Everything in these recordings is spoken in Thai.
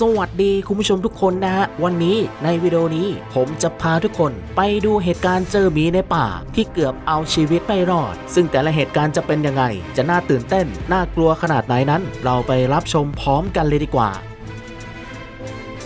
สวัสดีคุณผู้ชมทุกคนนะฮะ วันนี้ในวิดีโอนี้ผมจะพาทุกคนไปดูเหตุการณ์เจอหมีในป่า ที่เกือบเอาชีวิตไม่รอด ซึ่งแต่ละเหตุการณ์จะเป็นยังไง จะน่าตื่นเต้น น่ากลัวขนาดไหนนั้น เราไปรับชมพร้อมกันเลยดีกว่า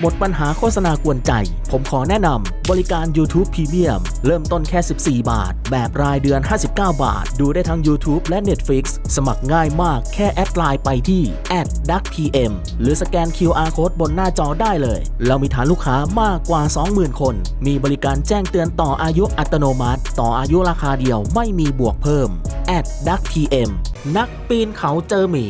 หมดปัญหาโฆษณากวนใจ ผมขอแนะนำบริการ YouTube Premium เริ่มต้นแค่ 14 บาท แบบรายเดือน 59 บาท ดูได้ทั้ง YouTube และ Netflix สมัครง่ายมากแค่แอดไลน์ไปที่ @duckpm หรือสแกน QR Code บนหน้าจอได้เลย เรามีฐานลูกค้ามากกว่า 20,000 คน มีบริการแจ้งเตือนต่ออายุอัตโนมัติ ต่ออายุราคาเดียวไม่มีบวกเพิ่ม @duckpm นักปีนเขาเจอหมี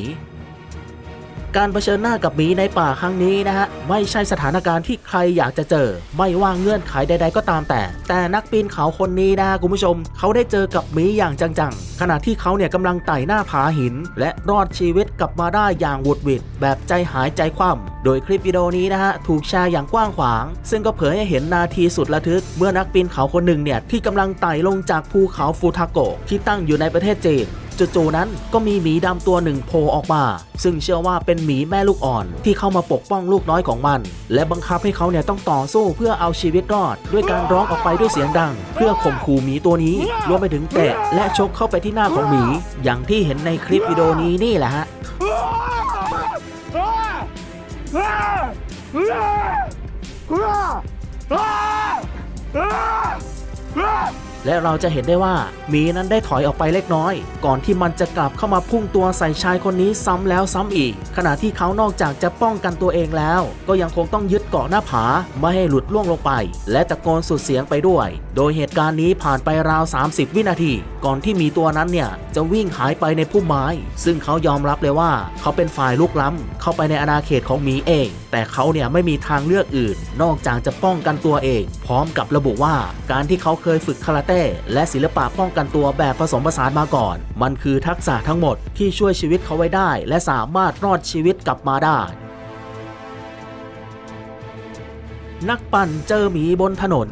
การเผชิญหน้ากับหมีในป่าครั้งนี้นะฮะไม่ใช่สถานการณ์ที่ใครอยากจะเจอ ไม่ว่าเงื่อนไขใด ๆ ก็ตามแต่ แต่นักปีนเขาคนนี้นะคุณผู้ชม เขาได้เจอกับหมีอย่างจังๆ ขณะที่เขาเนี่ยกำลังไต่หน้าผาหิน และรอดชีวิตกลับมาได้อย่างวุดวิดแบบใจหายใจคว่ำโดยคลิปวิดีโอนี้นะฮะถูกแชร์อย่างกว้างขวาง ซึ่งก็เผยให้เห็นนาทีสุดระทึก เมื่อนักปีนเขาคนหนึ่งเนี่ยที่กำลังไต่ลงจากภูเขาฟูทาโกะที่ตั้งอยู่ในประเทศจีน จู่ๆนั้นก็มีหมีดำตัวหนึ่งโผล่ออกมา ซึ่งเชื่อว่าเป็นหมีแม่ลูกอ่อน ที่เข้ามาปกป้องลูกน้อยของมัน และบังคับให้เขาเนี่ยต้องต่อสู้เพื่อเอาชีวิตรอด ด้วยการร้องออกไปด้วยเสียงดัง เพื่อข่มขู่หมีตัวนี้รวมไปถึงเตะและชกเข้าไปที่หน้าของหมี อย่างที่เห็นในคลิปวิดีโอนี้นี่แหละฮะ และเราจะเห็นได้ว่าหมีนั้นได้ถอยออกไปเล็กน้อย ก่อนที่มันจะกลับเข้ามาพุ่งตัวใส่ชายคนนี้ซ้ำแล้วซ้ำอีก ขณะที่เขานอกจากจะป้องกันตัวเองแล้ว ก็ยังคงต้องยึดเกาะหน้าผาไม่ให้หลุดล่วงลงไป และตะโกนสุดเสียงไปด้วย โดยเหตุการณ์นี้ผ่านไปราว 30 วินาที ก่อนที่มีตัวนั้นเนี่ยจะวิ่งหายไปในพุ่มไม้ ซึ่งเขายอมรับเลยว่า เขาเป็นฝ่ายลุกล้ำเข้าไปในอาณาเขตของหมีเองแต่เขาเนี่ยไม่มีทางเลือกอื่น นอกจากจะป้องกันตัวเอง พร้อมกับระบุว่าการที่เขาเคยฝึกคาราเต้และศิลปะป้องกันตัวแบบผสมผสานมาก่อน มันคือทักษะทั้งหมดที่ช่วยชีวิตเขาไว้ได้ และสามารถรอดชีวิตกลับมาได้นักปั่นเจอหมีบนถนน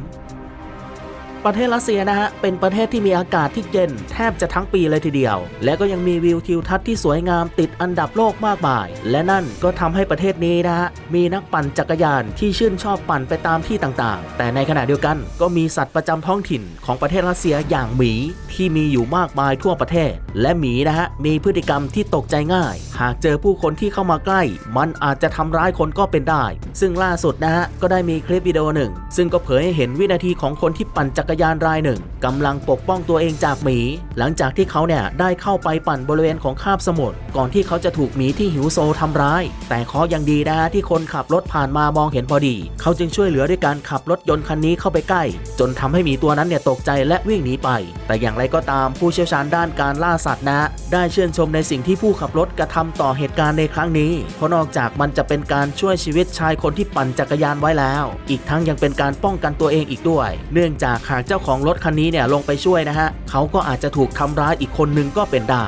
ประเทศรัสเซียนะฮะ เป็นประเทศที่มีอากาศที่เย็นแทบจะทั้งปีเลยทีเดียว และก็ยังมีวิวทิวทัศน์ที่สวยงามติดอันดับโลกมากมาย และนั่นก็ทำให้ประเทศนี้นะฮะ มีนักปั่นจักรยานที่ชื่นชอบปั่นไปตามที่ต่างๆ แต่ในขณะเดียวกันก็มีสัตว์ประจำท้องถิ่นของประเทศรัสเซียอย่างหมีที่มีอยู่มากมายทั่วประเทศ และหมีนะฮะมีพฤติกรรมที่ตกใจง่าย หากเจอผู้คนที่เข้ามาใกล้ มันอาจจะทำร้ายคนก็เป็นได้ ซึ่งล่าสุดนะฮะก็ได้มีคลิปวิดีโอหนึ่ง ซึ่งก็เผยให้เห็นวินาทีของคนที่ปั่นจักรยานรายหนึ่งกำลังปกป้องตัวเองจากหมี หลังจากที่เขาเนี่ยได้เข้าไปปั่นบริเวณของคาบสมุทรก่อนที่เขาจะถูกหมีที่หิวโซทำร้าย แต่ขอยังดีนะฮะที่คนขับรถผ่านมามองเห็นพอดี เขาจึงช่วยเหลือด้วยการขับรถยนต์คันนี้เข้าไปใกล้ จนทำให้หมีตัวนั้นเนี่ยตกใจและวิ่งหนีไป แต่อย่างไรก็ตามผู้เชี่ยวชาญด้านการล่าสัตว์นะ ได้เชื่นชมในสิ่งที่ผู้ขับรถกระทำต่อเหตุการณ์ในครั้งนี้เพราะนอกจากมันจะเป็นการช่วยชีวิตชายคนคนที่ปั่นจักรยานไว้แล้ว อีกทั้งยังเป็นการป้องกันตัวเองอีกด้วย เนื่องจากหากเจ้าของรถคันนี้เนี่ยลงไปช่วยนะฮะเขาก็อาจจะถูกทำร้ายอีกคนนึงก็เป็นได้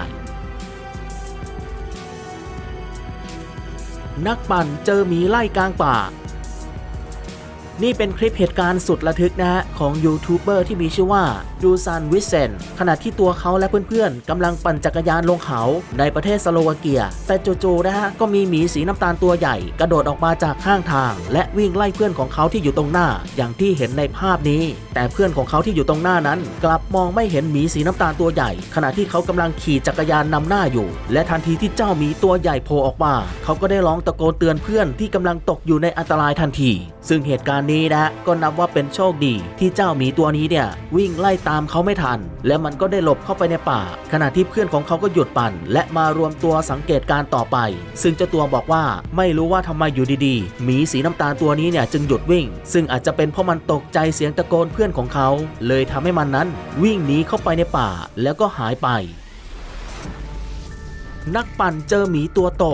นักปั่นเจอหมีไล่กลางป่า นี่เป็นคลิปเหตุการณ์สุดระทึกนะฮะของยูทูบเบอร์ที่มีชื่อว่าดูซานวิเซนขณะที่ตัวเขาและเพื่อนๆกำลังปั่นจักรยานลงเขาในประเทศสโลวาเกีย แต่จู่ๆนะฮะก็มีหมีสีน้ำตาลตัวใหญ่ กระโดดออกมาจากข้างทาง และวิ่งไล่เพื่อนของเขาที่อยู่ตรงหน้า อย่างที่เห็นในภาพนี้ แต่เพื่อนของเขาที่อยู่ตรงหน้านั้น กลับมองไม่เห็นหมีสีน้ำตาลตัวใหญ่ ขณะที่เขากำลังขี่จักรยานนำหน้าอยู่ และทันทีที่เจ้าหมีตัวใหญ่โผล่ออกมา เขาก็ได้ร้องตะโกนเตือนเพื่อนที่กำลังตกอยู่ในอันตรายทันที ซึ่งเหตุการณ์นี้นะฮะก็นับว่าเป็นโชคดี ที่เจ้าหมีตัวนี้เนี่ยวิ่งไล่ตามเขาไม่ทัน และมันก็ได้หลบเข้าไปในป่า ขณะที่เพื่อนของเขาก็หยุดปั่น และมารวมตัวสังเกตการต่อไป ซึ่งเจ้าตัวบอกว่าไม่รู้ว่าทำไมอยู่ดีๆ หมีสีน้ำตาลตัวนี้เนี่ยจึงหยุดวิ่ง ซึ่งอาจจะเป็นเพราะมันตกใจเสียงตะโกนเพื่อนของเขา เลยทำให้มันนั้นวิ่งหนีเข้าไปในป่าแล้วก็หายไปนักปั่นเจอหมีตัวโต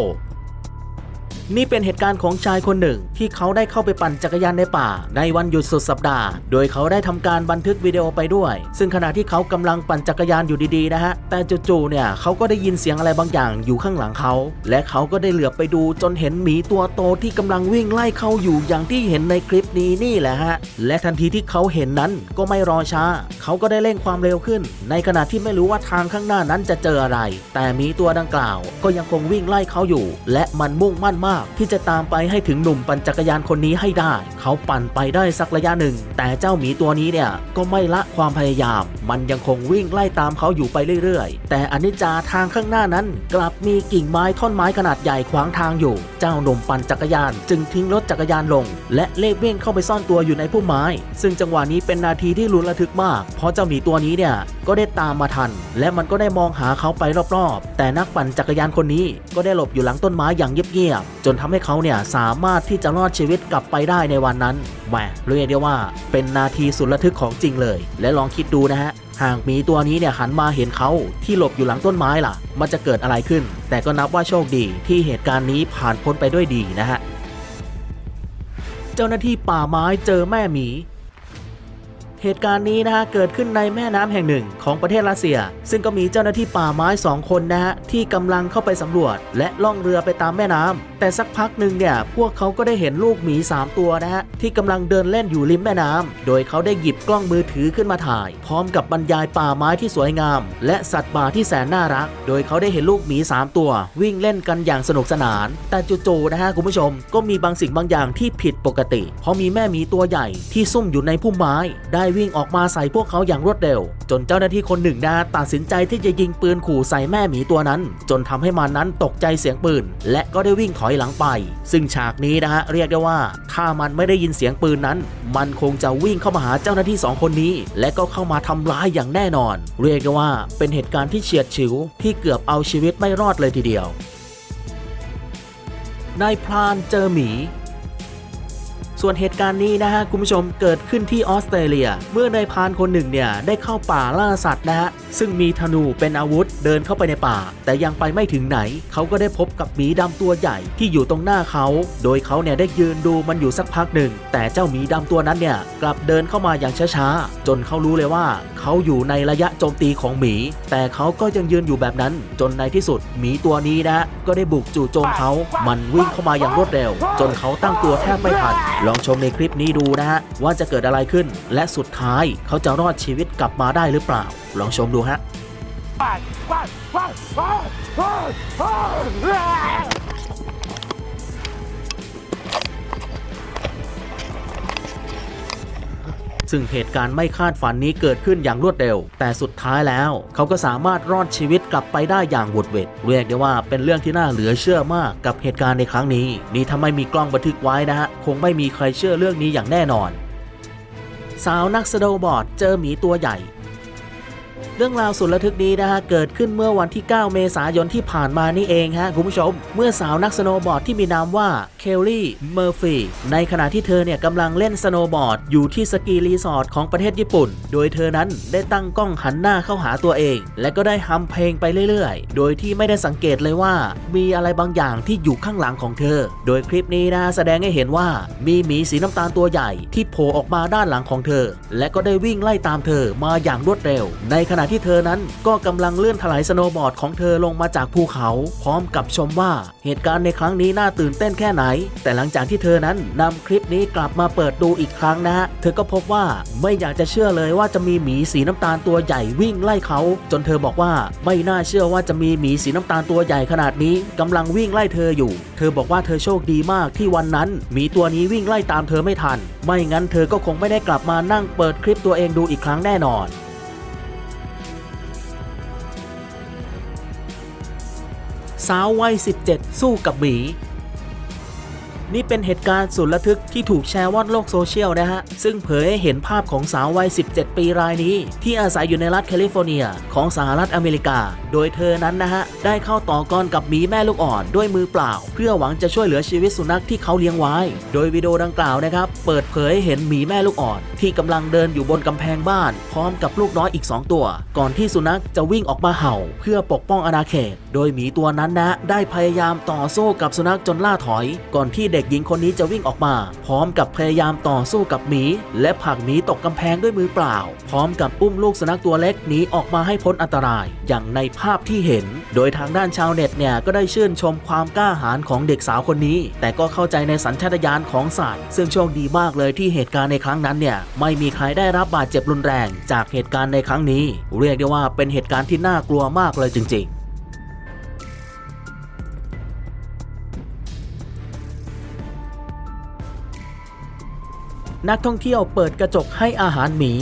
นี่เป็นเหตุการณ์ของชายคนหนึ่ง ที่เขาได้เข้าไปปั่นจักรยานในป่า ในวันหยุดสุดสัปดาห์ โดยเขาได้ทำการบันทึกวิดีโอไปด้วย ซึ่งขณะที่เขากำลังปั่นจักรยานอยู่ดีๆนะฮะ แต่จู่ๆเนี่ยเขาก็ได้ยินเสียงอะไรบางอย่างอยู่ข้างหลังเขา และเขาก็ได้เหลือบไปดูจนเห็นหมีตัวโตที่กำลังวิ่งไล่เขาอยู่อย่างที่เห็นในคลิปนี้นี่แหละฮะ และทันทีที่เขาเห็นนั้นก็ไม่รอช้า เขาก็ได้เร่งความเร็วขึ้น ในขณะที่ไม่รู้ว่าทางข้างหน้านั้นจะเจออะไร แต่หมีตัวดังกล่าว ก็ยังคงวิ่งไล่เขาอยู่ และมันมุ่งมั่นมากาก ที่จะตามไปให้ถึงหนุ่มปั่นจักรยานคนนี้ให้ได้ เขาปั่นไปได้สักระยะหนึ่ง แต่เจ้าหมีตัวนี้เนี่ยก็ไม่ละความพยายาม มันยังคงวิ่งไล่ตามเขาอยู่ไปเรื่อยๆ แต่อนิจจาทางข้างหน้านั้น กลับมีกิ่งไม้ท่อนไม้ขนาดใหญ่ขวางทางอยู่ เจ้าหนุ่มปั่นจักรยาน จึงทิ้งรถจักรยานลง และเล่วิ่งเข้าไปซ่อนตัวอยู่ในพุ่มไม้ ซึ่งจังหวะนี้เป็นนาทีที่ลุ้นระทึกมาก เพราะเจ้าหมีตัวนี้เนี่ยก็ได้ตามมาทัน และมันก็ได้มองหาเขาไปรอบๆ แต่นักปั่นจักรยานคนนี้ก็ได้หลบอยู่หลังต้นไม้อย่างเงียบๆจนทำให้เขาเนี่ยสามารถที่จะรอดชีวิตกลับไปได้ในวันนั้นแหมเรียกได้ว่าเป็นนาทีสุดระทึกของจริงเลย และลองคิดดูนะฮะหากหมีตัวนี้เนี่ยหันมาเห็นเขาที่หลบอยู่หลังต้นไม้ล่ะ มันจะเกิดอะไรขึ้น แต่ก็นับว่าโชคดีที่เหตุการณ์นี้ผ่านพ้นไปด้วยดีนะฮะ เจ้าหน้าที่ป่าไม้เจอแม่หมี เหตุการณ์นี้นะฮะเกิดขึ้นในแม่น้ำแห่งหนึ่งของประเทศรัสเซีย ซึ่งก็มีเจ้าหน้าที่ป่าไม้สองคนนะฮะที่กำลังเข้าไปสำรวจ และล่องเรือไปตามแม่น้ำแต่สักพักหนึ่งเนี่ยพวกเขาก็ได้เห็นลูกหมี 3 ตัวนะฮะที่กำลังเดินเล่นอยู่ริมแม่น้ำโดยเขาได้หยิบกล้องมือถือขึ้นมาถ่าย พร้อมกับบรรยายป่าไม้ที่สวยงาม และสัตว์ป่าที่แสนน่ารัก โดยเขาได้เห็นลูกหมี 3 ตัว วิ่งเล่นกันอย่างสนุกสนาน แต่จู่ๆนะฮะคุณผู้ชม ก็มีบางสิ่งบางอย่างที่ผิดปกติ เพราะมีแม่หมีตัวใหญ่ที่ซุ่มอยู่ในพุ่มไม้ได้วิ่งออกมาใส่พวกเขาอย่างรวดเร็ว จนเจ้าหน้าที่คนหนึ่งนะตัดสินใจที่จะยิงปืนขู่ใส่แม่หมีตัวนั้น จนทำให้มันนั้นตกใจเสียงปืน และก็ได้วิ่งถอยหลังไป ซึ่งฉากนี้นะฮะเรียกได้ว่า ถ้ามันไม่ได้ยินเสียงปืนนั้น มันคงจะวิ่งเข้ามาหาเจ้าหน้าที่สองคนนี้ และก็เข้ามาทำร้ายอย่างแน่นอน เรียกได้ว่าเป็นเหตุการณ์ที่เฉียดฉิว ที่เกือบเอาชีวิตไม่รอดเลยทีเดียวนายพรานเจอหมี ส่วนเหตุการณ์นี้นะฮะคุณผู้ชมเกิดขึ้นที่ออสเตรเลีย เมื่อนายพานคนหนึ่งเนี่ยได้เข้าป่าล่าสัตว์นะฮะซึ่งมีธนูเป็นอาวุธเดินเข้าไปในป่า แต่ยังไปไม่ถึงไหน เขาก็ได้พบกับหมีดำตัวใหญ่ที่อยู่ตรงหน้าเขา โดยเขาเนี่ยได้ยืนดูมันอยู่สักพักหนึ่ง แต่เจ้าหมีดำตัวนั้นเนี่ยกลับเดินเข้ามาอย่างช้าๆจนเขารู้เลยว่า เขาอยู่ในระยะโจมตีของหมี แต่เขาก็ยังยืนอยู่แบบนั้น จนในที่สุดหมีตัวนี้นะก็ได้บุกจู่โจมเขา มันวิ่งเข้ามาอย่างรวดเร็ว จนเขาตั้งตัวแทบไม่ทันลองชมในคลิปนี้ดูนะฮะว่าจะเกิดอะไรขึ้น และสุดท้ายเขาจะรอดชีวิตกลับมาได้หรือเปล่า ลองชมดูฮะ ซึ่งเหตุการณ์ไม่คาดฝันนี้เกิดขึ้นอย่างรวดเร็ว แต่สุดท้ายแล้ว เขาก็สามารถรอดชีวิตกลับไปได้อย่างหวุดหวิดเรียกได้ว่าเป็นเรื่องที่น่าเหลือเชื่อมากกับเหตุการณ์ในครั้งนี้ นี่ถ้าไม่มีกล้องบันทึกไว้นะฮะคงไม่มีใครเชื่อเรื่องนี้อย่างแน่นอน สาวนักสโนว์บอร์ดเจอหมีตัวใหญ่ เรื่องราวสุดระทึกนี้นะฮะเกิดขึ้นเมื่อวันที่ 9 เมษายนที่ผ่านมานี่เองฮะคุณผู้ชม เมื่อสาวนักสโนว์บอร์ดที่มีนามว่าเคลลี่เมอร์ฟีในขณะที่เธอเนี่ยกำลังเล่นสโนว์บอร์ดอยู่ที่สกีรีสอร์ทของประเทศญี่ปุ่น โดยเธอนั้นได้ตั้งกล้องหันหน้าเข้าหาตัวเอง และก็ได้ฮัมเพลงไปเรื่อยๆ โดยที่ไม่ได้สังเกตเลยว่า มีอะไรบางอย่างที่อยู่ข้างหลังของเธอ โดยคลิปนี้นะแสดงให้เห็นว่ามีหมีสีน้ำตาลตัวใหญ่ที่โผล่ออกมาด้านหลังของเธอ และก็ได้วิ่งไล่ตามเธอมาอย่างรวดเร็ว ในขณะที่เธอนั้นก็กำลังเลื่อนถลายสโนว์บอร์ดของเธอลงมาจากภูเขา พร้อมกับชมว่าเหตุการณ์ในครั้งนี้น่าตื่นเต้นแค่ไหน แต่หลังจากที่เธอนั้นนำคลิปนี้กลับมาเปิดดูอีกครั้งนะฮะเธอก็พบว่าไม่อยากจะเชื่อเลยว่าจะมีหมีสีน้ำตาลตัวใหญ่วิ่งไล่เขา จนเธอบอกว่าไม่น่าเชื่อว่าจะมีหมีสีน้ำตาลตัวใหญ่ขนาดนี้กำลังวิ่งไล่เธออยู่ เธอบอกว่าเธอโชคดีมากที่วันนั้นหมีตัวนี้วิ่งไล่ตามเธอไม่ทัน ไม่งั้นเธอก็คงไม่ได้กลับมานั่งเปิดคลิปตัวเองดูอีกครั้งแน่นอน สาววัย 17 สู้กับหมี นี่เป็นเหตุการณ์สุดระทึกที่ถูกแชร์ว่อนโลกโซเชียลนะฮะ ซึ่งเผยให้เห็นภาพของสาววัย 17 ปีรายนี้ ที่อาศัยอยู่ในรัฐแคลิฟอร์เนีย ของสหรัฐอเมริกา โดยเธอนั้นนะฮะ ได้เข้าต่อกรกับหมีแม่ลูกอ่อนด้วยมือเปล่า เพื่อหวังจะช่วยเหลือชีวิตสุนัขที่เขาเลี้ยงไว้ โดยวิดีโอดังกล่าวนะครับ เปิดเผยให้เห็นหมีแม่ลูกอ่อน ที่กำลังเดินอยู่บนกำแพงบ้าน พร้อมกับลูกน้อยอีก 2 ตัว ก่อนที่สุนัขจะวิ่งออกมาเห่า เพื่อปกป้องอาณาเขต โดยหมีตัวนั้นนะได้พยายามต่อสู้กับสุนัขจนล่าถอย ก่อนที่เด็กหญิงคนนี้จะวิ่งออกมา พร้อมกับพยายามต่อสู้กับหมี และผลักหมีตกกำแพงด้วยมือเปล่า พร้อมกับอุ้มลูกสุนัขตัวเล็กหนีออกมาให้พ้นอันตราย อย่างในภาพที่เห็น โดยทางด้านชาวเน็ตเนี่ยก็ได้ชื่นชมความกล้าหาญของเด็กสาวคนนี้ แต่ก็เข้าใจในสัญชาตญาณของสัตว์ซึ่งโชคดีมากเลยที่เหตุการณ์ในครั้งนั้นเนี่ยไม่มีใครได้รับบาดเจ็บรุนแรง จากเหตุการณ์ในครั้งนี้ เรียกได้ว่าเป็นเหตุการณ์ที่น่ากลัวมากเลยจริง ๆ นักท่องเที่ยวเปิดกระจกให้อาหารหมี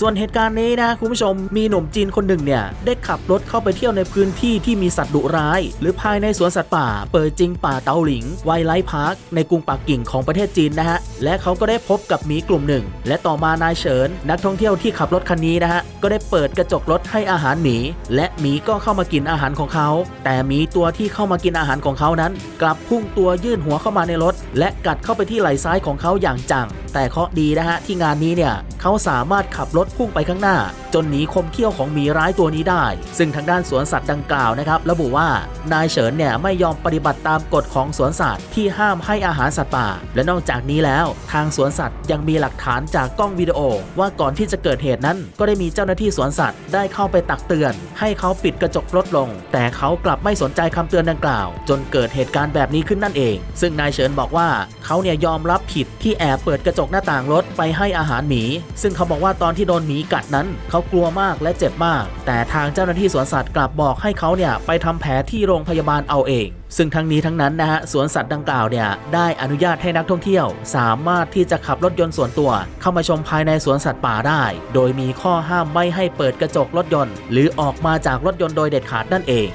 ส่วนเหตุการณ์นี้นะคุณผู้ชมมีหนุ่มจีนคนหนึ่งเนี่ยได้ขับรถเข้าไปเที่ยวในพื้นที่ที่มีสัตว์ดุร้าย หรือภายในสวนสัตว์ป่า เปิดจริงป่าเตาหลิงไวไลท์พาร์คในกรุงปักกิ่งของประเทศจีนนะฮะและเขาก็ได้พบกับหมีกลุ่มหนึ่ง และต่อมานายเฉิน นักท่องเที่ยวที่ขับรถคันนี้นะฮะก็ได้เปิดกระจกรถให้อาหารหมี และหมีก็เข้ามากินอาหารของเขา แต่หมีตัวที่เข้ามากินอาหารของเขานั้น กลับพุ่งตัวยื่นหัวเข้ามาในรถ และกัดเข้าไปที่ไหล่ซ้ายของเขาอย่างจัง แต่เคราะดีนะฮะที่งานนี้เนี่ยเขาสามารถขับรถพุ่งไปข้างหน้า จนหนีคมเขี้ยวของหมีร้ายตัวนี้ได้ ซึ่งทางด้านสวนสัตว์ดังกล่าวนะครับระบุว่านายเฉินเนี่ยไม่ยอมปฏิบัติตามกฎของสวนสัตว์ที่ห้ามให้อาหารสัตว์ป่า และนอกจากนี้แล้วทางสวนสัตว์ยังมีหลักฐานจากกล้องวิดีโอ ว่าก่อนที่จะเกิดเหตุนั้น ก็ได้มีเจ้าหน้าที่สวนสัตว์ได้เข้าไปตักเตือน ให้เขาปิดกระจกรถลง แต่เขากลับไม่สนใจคำเตือนดังกล่าว จนเกิดเหตุการณ์แบบนี้ขึ้นนั่นเอง ซึ่งนายเฉินบอกว่าเขาเนี่ยยอมรับผิดที่แอบเปิดกระจกหน้าต่างรถไปให้อาหารหมี ซึ่งเขาบอกว่าตอนที่โดนหมีกัดนั้นเขากลัวมากและเจ็บมาก แต่ทางเจ้าหน้าที่สวนสัตว์กลับบอกให้เขาเนี่ยไปทำแผลที่โรงพยาบาลเอาเอง ซึ่งทั้งนี้ทั้งนั้นนะฮะสวนสัตว์ดังกล่าวเนี่ยได้อนุญาตให้นักท่องเที่ยว สามารถที่จะขับรถยนต์ส่วนตัว เข้ามาชมภายในสวนสัตว์ป่าได้ โดยมีข้อห้ามไม่ให้เปิดกระจกรถยนต์ หรือออกมาจากรถยนต์โดยเด็ดขาดนั่นเอง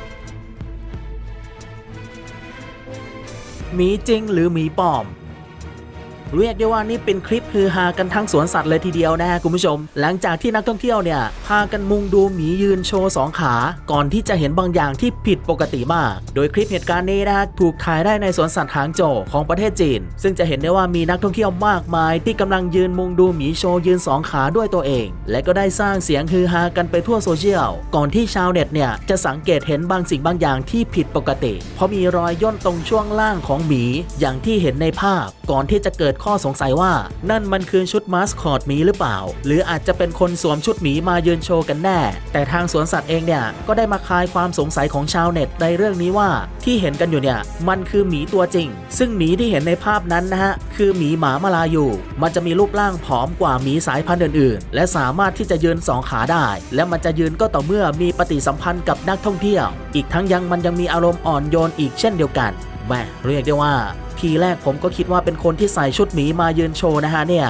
หมีจริงหรือหมีปลอม เรียกได้ว่านี่เป็นคลิปฮือฮากันทั้งสวนสัตว์เลยทีเดียวนะฮะคุณผู้ชม หลังจากที่นักท่องเที่ยวเนี่ยพากันมุงดูหมียืนโชว์สองขา ก่อนที่จะเห็นบางอย่างที่ผิดปกติมาก โดยคลิปเหตุการณ์นี้นะฮะถูกถ่ายได้ในสวนสัตว์หางโจวของประเทศจีน ซึ่งจะเห็นได้ว่ามีนักท่องเที่ยวมากมาย ที่กำลังยืนมุงดูหมีโชว์ยืนสองขาด้วยตัวเอง และก็ได้สร้างเสียงฮือฮากันไปทั่วโซเชียลก่อนที่ชาวเน็ตเนี่ยจะสังเกตเห็นบางสิ่งบางอย่างที่ผิดปกติ เพราะมีรอยย่นตรงช่วงล่างของหมีอย่างที่เห็นในภาพ ก่อนที่จะเกิดข้อสงสัยว่า นั่นมันคือชุดมาสคอตหมีหรือเปล่า หรืออาจจะเป็นคนสวมชุดหมีมายืนโชว์กันแน่ แต่ทางสวนสัตว์เองเนี่ยก็ได้มาคลายความสงสัยของชาวเน็ตในเรื่องนี้ว่า ที่เห็นกันอยู่เนี่ยมันคือหมีตัวจริง ซึ่งหมีที่เห็นในภาพนั้นนะฮะคือหมีหมามาลายูมันจะมีรูปร่างผอมกว่าหมีสายพันธุ์อื่นๆ และสามารถที่จะยืนสองขาได้ และมันจะยืนก็ต่อเมื่อมีปฏิสัมพันธ์กับนักท่องเที่ยว อีกทั้งยังมันยังมีอารมณ์อ่อนโยนอีกเช่นเดียวกัน แม่เรียกได้ว่า ทีแรกผมก็คิดว่าเป็นคนที่ใส่ชุดหมีมายืนโชว์นะฮะเนี่ย